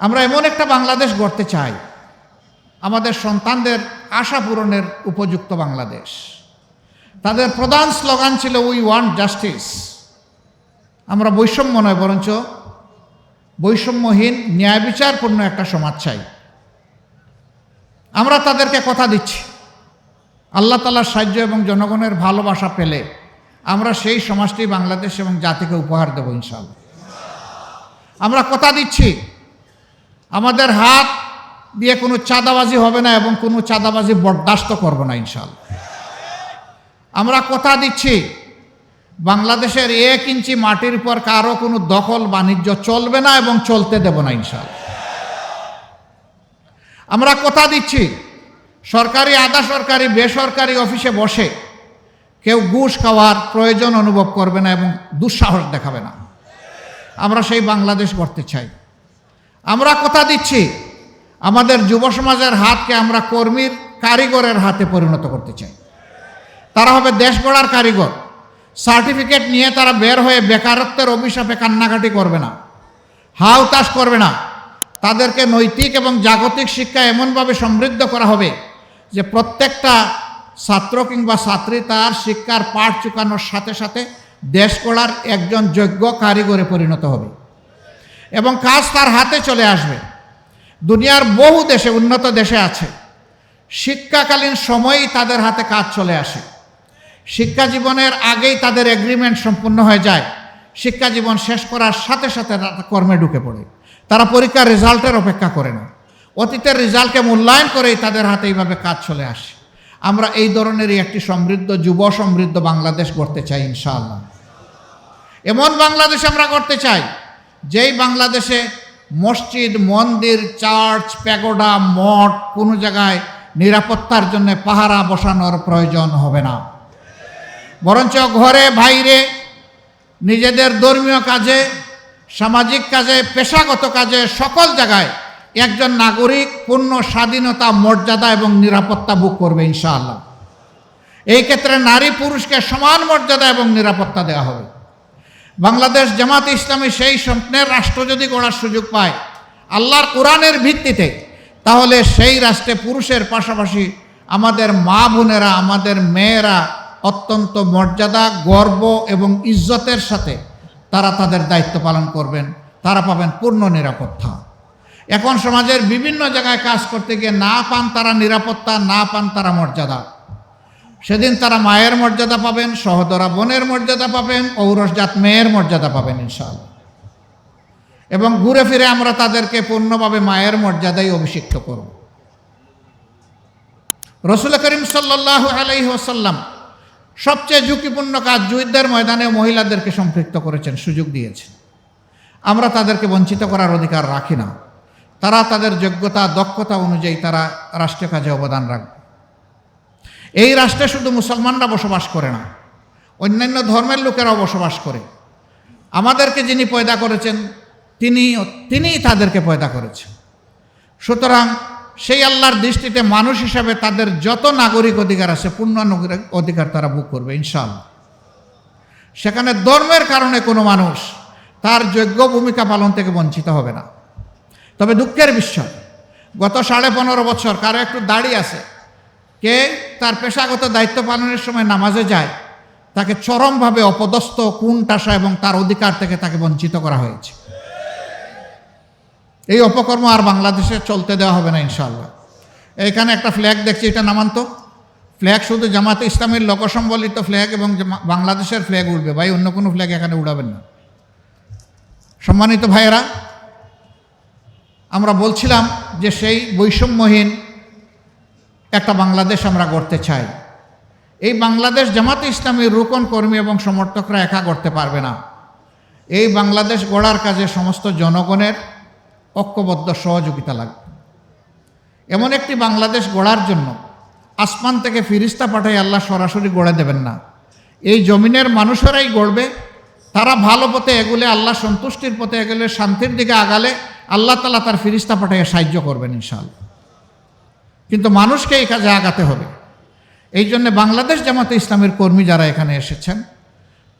আমরা এমন একটা বাংলাদেশ গড়তে চাই। আমাদের সন্তানদের আশা পূরণের উপযুক্ত বাংলাদেশ। তাদের প্রধান স্লোগান ছিল উই ওয়ান্ট জাস্টিস আমরা বৈষম্য নয়, বরঞ্চ বৈষম্যহীন ন্যায় বিচারপূর্ণ একটা সমাজ চাই। আমরা তাদেরকে কথা দিচ্ছি। আল্লাহ তালার সাহায্য এবং জনগণের ভালোবাসা পেলে আমরা সেই সমাজটি বাংলাদেশ এবং জাতিকে উপহার দেব ইনশাল্লাহ আমরা কথা দিচ্ছি আমাদের হাত দিয়ে কোনো চাঁদাবাজি হবে না এবং কোনো চাঁদাবাজি বরদাস্ত করব না ইনশাল্লাহ আমরা কথা দিচ্ছি, বাংলাদেশের এক ইঞ্চি মাটির পর কারও কোনো দখল বাণিজ্য চলবে না এবং চলতে দেব না ইনশাল্লাহ আমরা কথা দিচ্ছি, সরকারি আধা সরকারি বেসরকারি অফিসে বসে কেউ ঘুষ খাওয়ার প্রয়োজন অনুভব করবে না এবং দুঃসাহস দেখাবে না। আমরা সেই বাংলাদেশ গড়তে চাই। আমরা কথা দিচ্ছি। আমাদের যুব সমাজের হাতকে আমরা কর্মীর কারিগরের হাতে পরিণত করতে চাই। তারা হবে দেশ গড়ার কারিগর। সার্টিফিকেট নিয়ে তারা বের হয়ে বেকারত্বের অভিশাপে কান্নাকাটি করবে না। হাউ তাস করবে না। তাদেরকে নৈতিক এবং জাগতিক শিক্ষা এমনভাবে সমৃদ্ধ করা হবে যে প্রত্যেকটা ছাত্র কিংবা ছাত্রী তার শিক্ষার পাঠ চুকানোর সাথে সাথে দেশ গড়ার একজন যোগ্য কারিগরে পরিণত হবে। এবং কাজ তার হাতে চলে আসবে। দুনিয়ার বহু দেশে, উন্নত দেশে আছে। শিক্ষাকালীন সময়ই তাদের হাতে কাজ চলে আসে। শিক্ষা জীবনের আগেই তাদের এগ্রিমেন্ট সম্পূর্ণ হয়ে যায়। শিক্ষা জীবন শেষ করার সাথে সাথে কর্মে ঢুকে পড়ে। তারা পরীক্ষার রেজাল্টের অপেক্ষা করে না। অতীতের রেজাল্টকে মূল্যায়ন করেই তাদের হাতে এইভাবে কাজ চলে আসে। আমরা এই ধরনেরই একটি সমৃদ্ধ, যুব সমৃদ্ধ বাংলাদেশ গড়তে চাই ইনশাআল্লাহ। এমন বাংলাদেশ আমরা করতে চাই যেই বাংলাদেশে মসজিদ, মন্দির, চার্চ, প্যাগোডা, মঠ কোনো জায়গায় নিরাপত্তার জন্য পাহারা বসানোর প্রয়োজন হবে না। বরঞ্চ ঘরে, বাইরে নিজেদের ধর্মীয় কাজে, সামাজিক কাজে, পেশাগত কাজে সকল জায়গায় একজন নাগরিক পূর্ণ স্বাধীনতা, মর্যাদা এবং নিরাপত্তা বুক করবে ইনশাআল্লাহ। এই ক্ষেত্রে নারী পুরুষকে সমান মর্যাদা এবং নিরাপত্তা দেওয়া হবে। বাংলাদেশ জামাত ইসলামী সেই স্বপ্নের রাষ্ট্র যদি গড়ার সুযোগ পায়, আল্লাহর কোরআনের ভিত্তিতে, তাহলে সেই রাষ্ট্রে পুরুষের পাশাপাশি আমাদের মা বোনেরা, আমাদের মেয়েরা অত্যন্ত মর্যাদা, গর্ব এবং ইজ্জতের সাথে তারা তাদের দায়িত্ব পালন করবেন। তারা পাবেন পূর্ণ নিরাপত্তা। এখন সমাজের বিভিন্ন জায়গায় কাজ করতে গিয়ে না পান তারা নিরাপত্তা, না পান তারা মর্যাদা। সেদিন তারা মায়ের মর্যাদা পাবেন, সহদরা বোনের মর্যাদা পাবেন, ঔরসজাত মেয়ের মর্যাদা পাবেন ইনশাআল্লাহ। এবং ঘুরে ফিরে আমরা তাদেরকে পূর্ণভাবে মায়ের মর্যাদায় অভিষিক্ত করব। রসুল করিম সাল্লাহ আলাইহি ওসাল্লাম সবচেয়ে ঝুঁকিপূর্ণ কাজ যুদ্ধের ময়দানে মহিলাদেরকে সম্পৃক্ত করেছেন, সুযোগ দিয়েছেন। আমরা তাদেরকে বঞ্চিত করার অধিকার রাখি না। তারা তাদের যোগ্যতা, দক্ষতা অনুযায়ী তারা রাষ্ট্রীয় কাজে অবদান রাখবে। এই রাষ্ট্রে শুধু মুসলমানরা বসবাস করে না, অন্যান্য ধর্মের লোকেরাও বসবাস করে। আমাদেরকে যিনি পয়দা করেছেন, তিনি, তিনিই তাদেরকে পয়দা করেছেন। সুতরাং সেই আল্লাহর দৃষ্টিতে মানুষ হিসাবে তাদের যত নাগরিক অধিকার আছে, পূর্ণ নাগরিক অধিকার তারা ভোগ করবে, ইনশাআল্লাহ। সেখানে ধর্মের কারণে কোনো মানুষ তার যোগ্য ভূমিকা পালন থেকে বঞ্চিত হবে না। তবে দুঃখের বিষয়, গত সাড়ে পনেরো বছর কারও একটু দাড়ি আছে কে? তার পেশাগত দায়িত্ব পালনের সময় নামাজে যায়। তাকে চরমভাবে অপদস্থ কুণ্ঠাসা এবং তার অধিকার থেকে তাকে বঞ্চিত করা হয়েছে। এই অপকর্ম আর বাংলাদেশে চলতে দেওয়া হবে না ইনশাল্লাহ এখানে একটা ফ্ল্যাগ দেখছি, এটা নামান্ত ফ্ল্যাগ শুধু জামাতে ইসলামের লোকসম্বলিত ফ্ল্যাগ এবং বাংলাদেশের ফ্ল্যাগ উঠবে ভাই, অন্য কোনো ফ্ল্যাগ এখানে উড়াবেন না। সম্মানিত ভাইয়েরা, আমরা বলছিলাম যে সেই বৈষম্যহীন একটা বাংলাদেশ আমরা গড়তে চাই। এই বাংলাদেশ জামাতে ইসলামীর রুকন কর্মী এবং সমর্থকরা একা করতে পারবে না। এই বাংলাদেশ গড়ার কাজে সমস্ত জনগণের ঐক্যবদ্ধ সহযোগিতা লাগবে। এমন একটি বাংলাদেশ গড়ার জন্য আসমান থেকে ফিরিস্তা পাঠাই আল্লাহ সরাসরি গড়ে দেবেন না। এই জমিনের মানুষেরাই গড়বে, তারা ভালো পথে এগুলে, আল্লাহ সন্তুষ্টির পথে এগুলে, শান্তির দিকে আগালে আল্লাহ তালা তার ফিরিস্তা পাঠাইয়ে সাহায্য করবেন ইনশাআল্লাহ। কিন্তু মানুষকে এই কাজে আগাতে হবে। এই জন্য বাংলাদেশ জামাতে ইসলামের কর্মী যারা এখানে এসেছেন,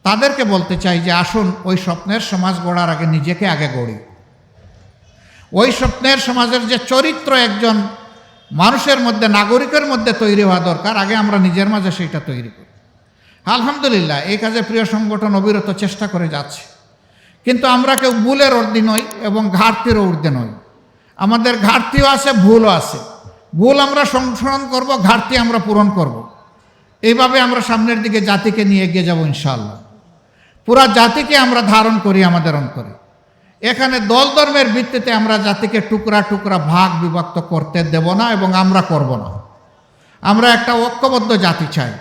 তাদেরকে বলতে চাই যে আসুন, ওই স্বপ্নের সমাজ গড়ার আগে নিজেকে আগে গড়ি। ওই স্বপ্নের সমাজের যে চরিত্র একজন মানুষের মধ্যে, নাগরিকের মধ্যে তৈরি হওয়া দরকার, আগে আমরা নিজের মাঝে সেইটা তৈরি করি। আলহামদুলিল্লাহ, এই কাজে প্রিয় সংগঠন অবিরত চেষ্টা করে যাচ্ছে। কিন্তু আমরা কেউ ভুলের ঊর্ধ্বে নই এবং ঘাটতিরও ঊর্ধ্বে নই। আমাদের ঘাটতিও আছে, ভুলও আছে। ভুল আমরা সংশোধন করব, ঘাটতি আমরা পূরণ করব। এইভাবে আমরা সামনের দিকে জাতিকে নিয়ে এগিয়ে যাব ইনশাআল্লাহ। পুরা জাতিকে আমরা ধারণ করি আমাদের অন্তরে। এখানে দল ধর্মের ভিত্তিতে আমরা জাতিকে টুকরা টুকরা ভাগ বিভক্ত করতে দেব না এবং আমরা করব না। আমরা একটা ঐক্যবদ্ধ জাতি চাই।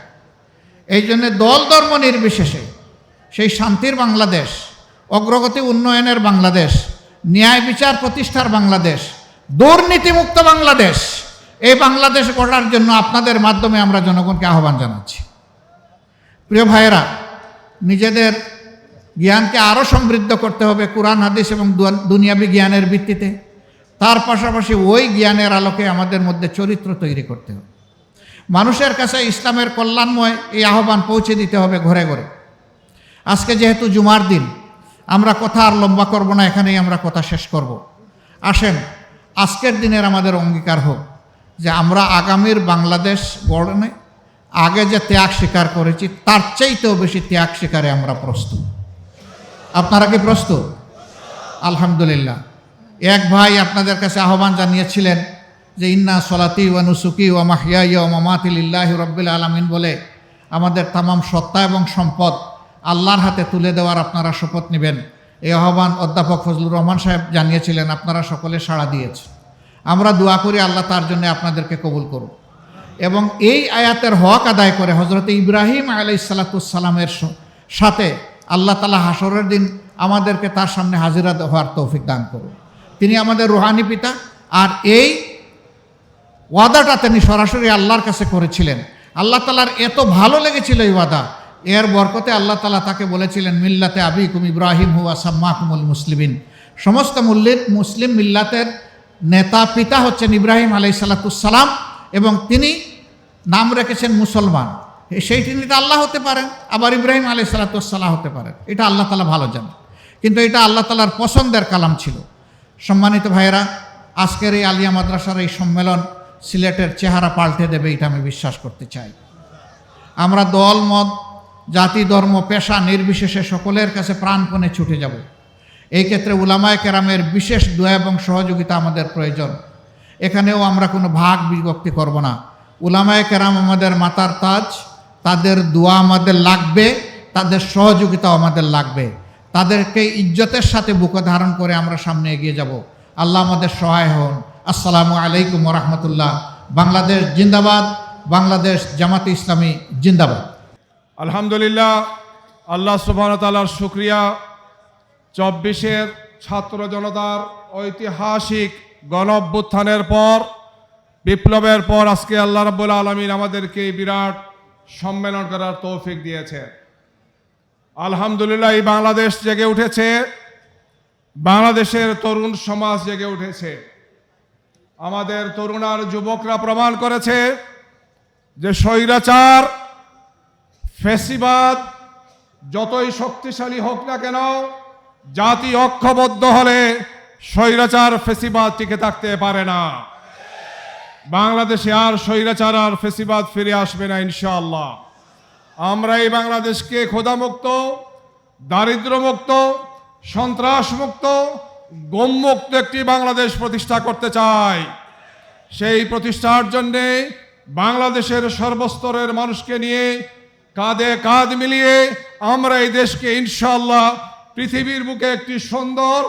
এই জন্য দল ধর্ম নির্বিশেষে সেই শান্তির বাংলাদেশ, অগ্রগতি উন্নয়নের বাংলাদেশ, ন্যায় বিচার প্রতিষ্ঠার বাংলাদেশ, দুর্নীতিমুক্ত বাংলাদেশ এই বাংলাদেশ গড়ার জন্য আপনাদের মাধ্যমে আমরা জনগণকে আহ্বান জানাচ্ছি। প্রিয় ভাইয়েরা, নিজেদের জ্ঞানকে আরও সমৃদ্ধ করতে হবে কোরআন, হাদিস এবং দুনিয়াবি জ্ঞানের ভিত্তিতে। তার পাশাপাশি ওই জ্ঞানের আলোকে আমাদের মধ্যে চরিত্র তৈরি করতে হবে। মানুষের কাছে ইসলামের কল্যাণময় এই আহ্বান পৌঁছে দিতে হবে ঘরে ঘরে। আজকে যেহেতু জুমার দিন, আমরা কথা আর লম্বা করব না, এখানেই আমরা কথা শেষ করব। আসেন, আজকের দিনের আমাদের অঙ্গীকার হোক। যে আমরা আগামীর বাংলাদেশ গড়নে আগে যে ত্যাগ স্বীকার করেছি, তার চাইতেও বেশি ত্যাগ স্বীকারে আমরা প্রস্তুত। আপনারা কি প্রস্তুত? আলহামদুলিল্লাহ। এক ভাই আপনাদের কাছে আহ্বান জানিয়েছিলেন যে, ইন্না সলাতি ওয়া নুসুকি ওয়া মাহিয়া ওয়া মামাতিল্লাহি রব্বিল আলামিন বলে আমাদের তামাম সত্তা এবং সম্পদ আল্লাহর হাতে তুলে দেওয়ার আপনারা শপথ নেবেন। এই আহ্বান অধ্যাপক ফজলুর রহমান সাহেব জানিয়েছিলেন, আপনারা সকলে সাড়া দিয়েছে আমরা দোয়া করি আল্লাহ তার জন্য আপনাদেরকে কবুল করুন এবং এই আয়াতের হক আদায় করে হজরত ইব্রাহিম আলাই সালাতামের সাথে আল্লাহ তালা হাসরের দিন আমাদেরকে তার সামনে হাজিরা হওয়ার তৌফিক দান করুন তিনি আমাদের রুহানি পিতা আর এই ওয়াদাটা তিনি সরাসরি আল্লাহর কাছে করেছিলেন। আল্লাহ তালার এত ভালো লেগেছিল এই ওয়াদা। এর বরকতে আল্লাহ তালা তাকে বলেছিলেন, মিল্লাতে আবিকুম ইব্রাহিম হুয়া সাম্মাকুমুল মুসলিমিন। সমস্ত মুসলিম মিল্লাতের নেতা পিতা হচ্ছেন ইব্রাহিম আলাই সালাতুসাল্লাম এবং তিনি নাম রেখেছেন মুসলমান। সেই তিনি তো আল্লাহ হতে পারেন, আবার ইব্রাহিম আলাই সালাতুসাল্লাহ হতে পারেন। এটা আল্লাহ তালা ভালো জানেন। কিন্তু এটা আল্লাহ তালার পছন্দের কালাম ছিল। সম্মানিত ভাইয়েরা, আজকের এই আলিয়া মাদ্রাসার এই সম্মেলন সিলেটের চেহারা পাল্টে দেবে, এটা আমি বিশ্বাস করতে চাই। আমরা দল, মত, জাতি, ধর্ম, পেশা নির্বিশেষে সকলের কাছে প্রাণপণে ছুটে যাব। এই ক্ষেত্রে উলামায় কেরামের বিশেষ দোয়া এবং সহযোগিতা আমাদের প্রয়োজন। এখানেও আমরা কোনো ভাগ বিভক্তি করব না। উলামায় কেরাম আমাদের মাতার তাজ, তাদের দোয়া আমাদের লাগবে, তাদের সহযোগিতাও আমাদের লাগবে। তাদেরকে ইজ্জতের সাথে বুকে ধারণ করে আমরা সামনে এগিয়ে যাব। আল্লাহ আমাদের সহায় হন। আসসালামু আলাইকুম রহমতুল্লাহ বাংলাদেশ জিন্দাবাদ, বাংলাদেশ জামাতে ইসলামী জিন্দাবাদ। আলহামদুলিল্লাহ, আল্লাহ সুবহান তালার শুক্রিয়া। চব্বিশের ছাত্র জনতার ঐতিহাসিক গণঅভ্যুত্থানের পর, বিপ্লবের পর আজকে আল্লাহ রাব্বুল আলমিন আমাদেরকে বিরাট সম্মেলন করার তৌফিক দিয়েছে আলহামদুলিল্লাহ এই বাংলাদেশ জেগে উঠেছে, বাংলাদেশের তরুণ সমাজ জেগে উঠেছে। আমাদের তরুণ আর যুবকরা প্রমাণ করেছে যে স্বৈরাচার, ফেসিবাদ যতই শক্তিশালী হোক না কেন জাতি ঐক্যবদ্ধ হলে স্বৈরাচার ফেসিবাদ টিকে থাকতে পারে না। বাংলাদেশে আর স্বৈরাচার আর ফেসিবাদ ফিরে আসবে না ইনশাআল্লাহ। আমরা এই বাংলাদেশকে ক্ষুধামুক্ত, দারিদ্র্যমুক্ত, সন্ত্রাসমুক্ত, গমমুক্ত একটি বাংলাদেশ প্রতিষ্ঠা করতে চাই। সেই প্রতিষ্ঠার জন্যে বাংলাদেশের সর্বস্তরের মানুষকে নিয়ে কাঁধে কাঁধ মিলিয়ে আমরা এই দেশকে ইনশাল্লাহ পৃথিবীর বুকে একটি সুন্দর,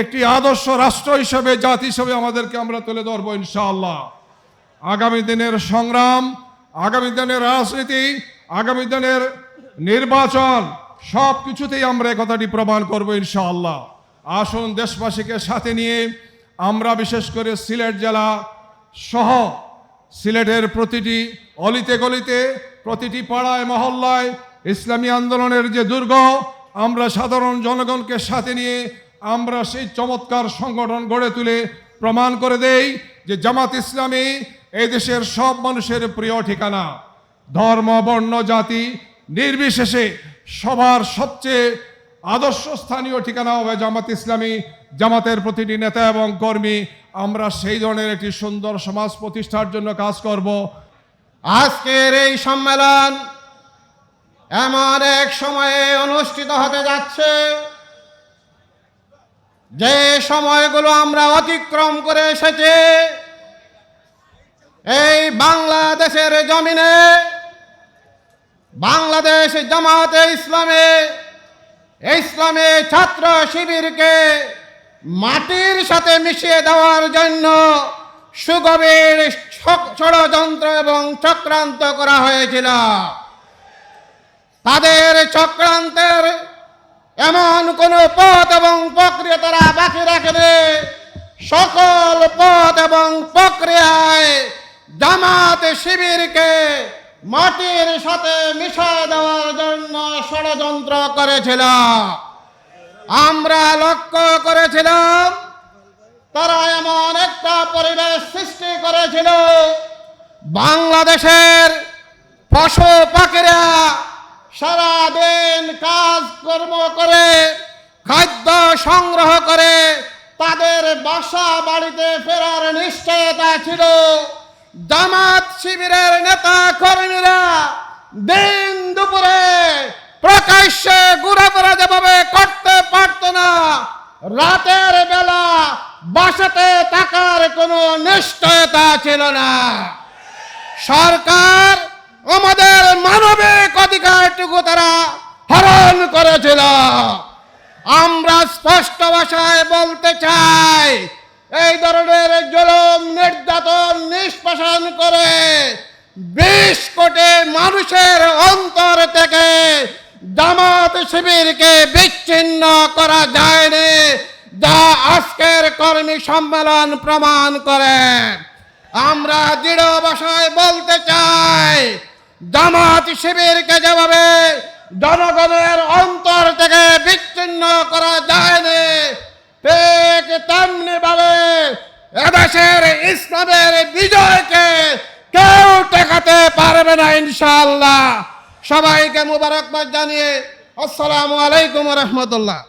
একটি আদর্শ রাষ্ট্র হিসেবে, জাতি হিসেবে আমাদেরকে আমরা তুলে ধরবো ইনশাআল্লাহ। আগামী দিনের সংগ্রাম, আগামী দিনের রাজনীতি, আগামী দিনের নির্বাচন সব কিছুতেই আমরা কথাটি প্রমাণ করব ইনশাআল্লাহ। আসুন দেশবাসীকে সাথে নিয়ে আমরা বিশেষ করে সিলেট জেলা সহ সিলেটের প্রতিটি অলিতে গলিতে, প্রতিটি পাড়ায়, মহল্লায় ইসলামী আন্দোলনের যে দুর্গ আমরা সাধারণ জনগণকে সাথে নিয়ে আমরা সেই চমৎকার সংগঠন গড়ে তুলে প্রমাণ করে দেই যে জামাত ইসলামী এই দেশের সব মানুষের প্রিয় ঠিকানা। ধর্ম, বর্ণ, জাতি নির্বিশেষে সবার সবচেয়ে আদর্শ স্থানীয় ঠিকানা হবে জামাত ইসলামী। জামাতের প্রতিটি নেতা এবং কর্মী, আমরা সেই ধরনের একটি সুন্দর সমাজ প্রতিষ্ঠার জন্য কাজ করব। আজকের এই সম্মেলন এমন এক সময়ে অনুষ্ঠিত হতে যাচ্ছে যে সময়গুলো আমরা অতিক্রম করে এসেছি। এই বাংলাদেশের জমিনে, বাংলাদেশ জামাতে ইসলামে, ইসলামী ছাত্র শিবিরকে মাটির সাথে মিশিয়ে দেওয়ার জন্য সুগভীর ষড়যন্ত্র এবং চক্রান্ত করা হয়েছিল। তাদের চক্রান্তের এমন কোন পথ এবং প্রক্রিয়া তারা বাকি রাখেনি সকল পথ এবং প্রক্রিয়ায় জামাত শিবিরকে মাটির সাথে মিশা দেওয়ার জন্য ষড়যন্ত্র করেছিল। আমরা লক্ষ্য করেছিলাম, তারা এমন একটা পরিবেশ সৃষ্টি করেছিল। বাংলাদেশের পশু পাখিরা সারাদিন কাজ কর্ম করে, খাদ্য সংগ্রহ করে, তাদের বাসা বাড়িতে ফেরার নিশ্চয়তা ছিল। জামাত শিবিরের নেতা কর্মীরা দিন দুপুরে প্রকাশ্যে ঘোরাফেরা যেভাবে করতে পারত না, রাতের বেলা বাসাতে থাকার কোনো নিশ্চয়তা ছিল না। সরকার আমাদের মানবিক অধিকারটুকু তারা হরণ করেছিল। আমরা স্পষ্ট ভাষায় বলতে চাই, এই ধরনের জলম, নির্যাতন নিষ্পাশন করে বিশ কোটি মানুষের অন্তর থেকে জামাত শিবিরকে বিচ্ছিন্ন করা যায়নি, যা আজকের কর্মী সম্মেলন প্রমাণ করে। আমরা দৃঢ় ভাষায় বলতে চাই জামাত শিবিরকে যেভাবে জনগণের অন্তর থেকে বিচ্ছিন্ন করা যায়নি, ঠিক তেমনি ভাবে এদেশের ইসলামের বিজয়কে কেউ টেকাতে পারবে না ইনশাআল্লাহ। সবাইকে মুবারকবাদ জানিয়ে আসসালামু আলাইকুম রহমতুল্লাহ।